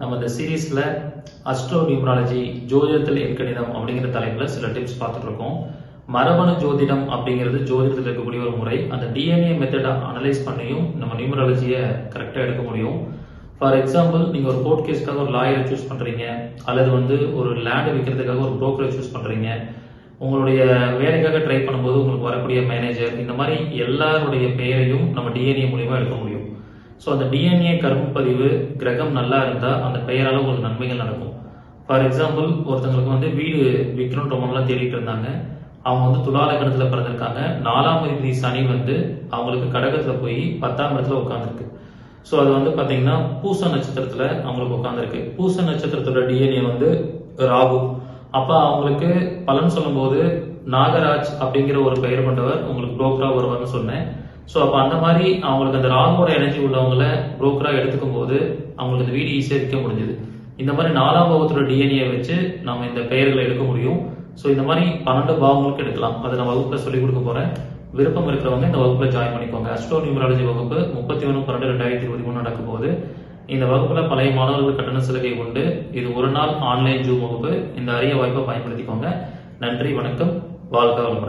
நம்ம இந்த சீரீஸ்ல அஸ்ட்ரோ நியூமராலஜி ஜோதிடத்தில் எண்கணிதம் அப்படிங்கிற தலைப்புல சில டிப்ஸ் பார்த்துட்டு இருக்கோம் மரபணு ஜோதிடம் அப்படிங்கிறது ஜோதிடத்தில் இருக்கக்கூடிய ஒரு முறை. அந்த டிஎன்ஏ மெத்தடை அனலைஸ் பண்ணியும் நம்ம நியூமராலஜியை கரெக்டாக எடுக்க முடியும். ஃபார் எக்ஸாம்பிள் நீங்கள் ஒரு கோர்ட் கேஸ்க்காக ஒரு லாயரை சூஸ் பண்ணுறீங்க அல்லது வந்து ஒரு லேண்ட் விற்கிறதுக்காக ஒரு புரோக்கரை சூஸ் பண்ணுறீங்க உங்களுடைய வேலைக்காக ட்ரை பண்ணும்போது உங்களுக்கு வரக்கூடிய மேனேஜர் இந்த மாதிரி எல்லாருடைய பெயரையும் நம்ம டிஎன்ஏ மூலியமா எடுக்க முடியும். ஸோ அந்த டிஎன்ஏ கரும்பதிவு கிரகம் நல்லா இருந்தால் அந்த பெயரால் உங்களுக்கு நன்மைகள் நடக்கும். ஃபார் எக்ஸாம்பிள் ஒருத்தங்களுக்கு வந்து வீடு விற்கணும் ரொம்ப நாளாக தேடிட்டு இருந்தாங்க. அவங்க வந்து துலால கணத்தில் பிறந்திருக்காங்க. நாலாம் அதிபதி சனி வந்து அவங்களுக்கு கடகத்தில் போய் பத்தாம் இடத்துல உட்காந்துருக்கு ஸோ அது வந்து பார்த்தீங்கன்னா பூச நட்சத்திரத்தில் அவங்களுக்கு உட்காந்துருக்கு பூச நட்சத்திரத்தோட டிஎன்ஏ வந்து ராகு. அப்போ அவங்களுக்கு பலன் சொல்லும்போது நாகராஜ் அப்படிங்கிற ஒரு பெயர் கொண்டவர் உங்களுக்கு புரோக்கராக வருவார்னு சொன்னேன். ஸோ அப்போ அந்த மாதிரி அவங்களுக்கு அந்த ராகுவோட எனர்ஜி உள்ளவங்களை புரோக்கராக எடுத்துக்கும் போது அவங்களுக்கு இந்த வீடு ஈஸியாக விற்க முடிஞ்சது. இந்த மாதிரி நாலாம் பாவத்தோட டிஎன்ஏ வச்சு நம்ம இந்த பெயர்களை எடுக்க முடியும். ஸோ இந்த மாதிரி பன்னெண்டு பாவங்களுக்கு எடுக்கலாம். அதை நான் வகுப்பில் சொல்லிக் கொடுக்க போகிறேன் விருப்பம் இருக்கிறவங்க இந்த வகுப்பில் ஜாயின் பண்ணிக்கோங்க. அஸ்ட்ரோ நியூமராலஜி வகுப்பு முப்பத்தி ஒன்று பன்னெண்டு ரெண்டாயிரத்தி இருபத்தி மூணு நடக்கும் போது இந்த வகுப்பில் பழைய மாணவர்கள் கட்டண சலுகை உண்டு. இது ஒரு நாள் ஆன்லைன் ஜூம் வகுப்பு. இந்த அரிய வாய்ப்பை பயன்படுத்திக்கோங்க. நன்றி வணக்கம். வாழ்க வளமுடன்.